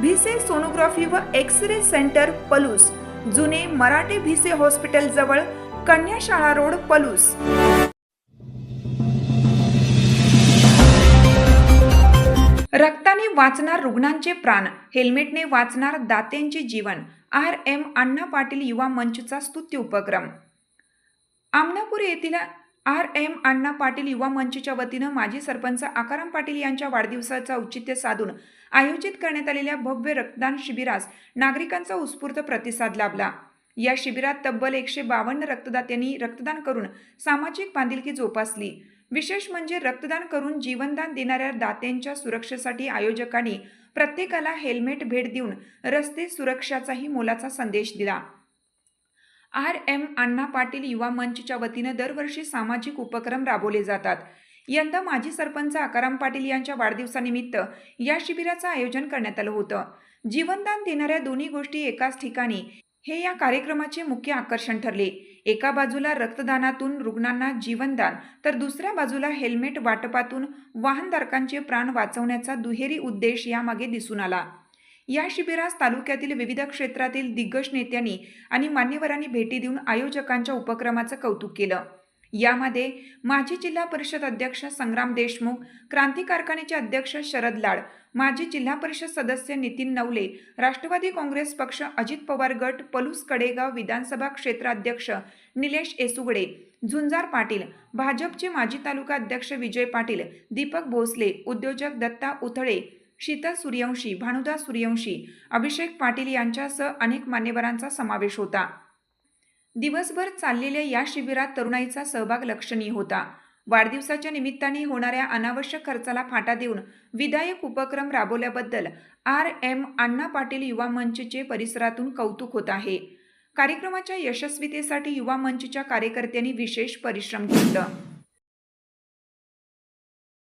Bhise sonography व X ray centre Palus. जुने मराठे Bhise hospital जवळ कन्याशाळा रोड पलूस. रक्ताने वाचणार रुग्णांचे प्राण हेल्मेटने वाचणार दात्यांचे जीवन. आर एम अण्णा पाटील युवा मंचचा स्तुत्य उपक्रम आमनापूर येथील आर एम अण्णा पाटील युवा मंचच्या वतीनं माजी सरपंच आकाराम पाटील यांच्या वाढदिवसाचं औचित्य साधून आयोजित करण्यात आलेल्या भव्य रक्तदान शिबिरास नागरिकांचा उत्स्फूर्त प्रतिसाद लाभला. या शिबिरात तब्बल एकशे बावन्न रक्तदात्यांनी रक्तदान करून सामाजिक बांधिलकी जोपासली. विशेष म्हणजे रक्तदान करून जीवनदान देणाऱ्या दात्यांच्या सुरक्षेसाठी आयोजकांनी प्रत्येकाला हेल्मेट भेट देऊन रस्ते सुरक्षाचाही मोलाचा संदेश दिला. आर एम अण्णा पाटील युवा मंचच्या वतीनं दरवर्षी सामाजिक उपक्रम राबवले जातात. यंदा माजी सरपंच आकाराम पाटील यांच्या वाढदिवसानिमित्त या शिबिराचं आयोजन करण्यात आलं होतं. जीवनदान देणाऱ्या दोन्ही गोष्टी एकाच ठिकाणी हे या कार्यक्रमाचे मुख्य आकर्षण ठरले. एका बाजूला रक्तदानातून रुग्णांना जीवनदान तर दुसऱ्या बाजूला हेल्मेट वाटपातून वाहनधारकांचे प्राण वाचवण्याचा दुहेरी उद्देश यामागे दिसून आला. या शिबिरास तालुक्यातील विविध क्षेत्रातील दिग्गज नेत्यांनी आणि मान्यवरांनी भेटी देऊन आयोजकांच्या उपक्रमाचं कौतुक केलं. यामध्ये माजी जिल्हा परिषद अध्यक्ष संग्राम देशमुख क्रांती कारखान्याचे अध्यक्ष शरद लाड माजी जिल्हा परिषद सदस्य नितीन नवले राष्ट्रवादी काँग्रेस पक्ष अजित पवार गट पलूस कडेगाव विधानसभा क्षेत्राध्यक्ष निलेश एसुगडे झुंजार पाटील भाजपचे माजी तालुका अध्यक्ष विजय पाटील दीपक भोसले उद्योजक दत्ता उथळे शीतल सूर्यवंशी भानुदा सूर्यवंशी अभिषेक पाटील यांच्यासह अनेक मान्यवरांचा समावेश होता. दिवसभर चाललेल्या या शिबिरात तरुणाईचा सहभाग लक्षणीय होता. वाढदिवसाच्या निमित्ताने होणाऱ्या अनावश्यक खर्चाला फाटा देऊन विधायक उपक्रम राबवल्याबद्दल आर एम अण्णा पाटील युवा मंचचे परिसरातून कौतुक होत आहे. कार्यक्रमाच्या यशस्वीतेसाठी युवा मंचच्या कार्यकर्त्यांनी विशेष परिश्रम घेतलं.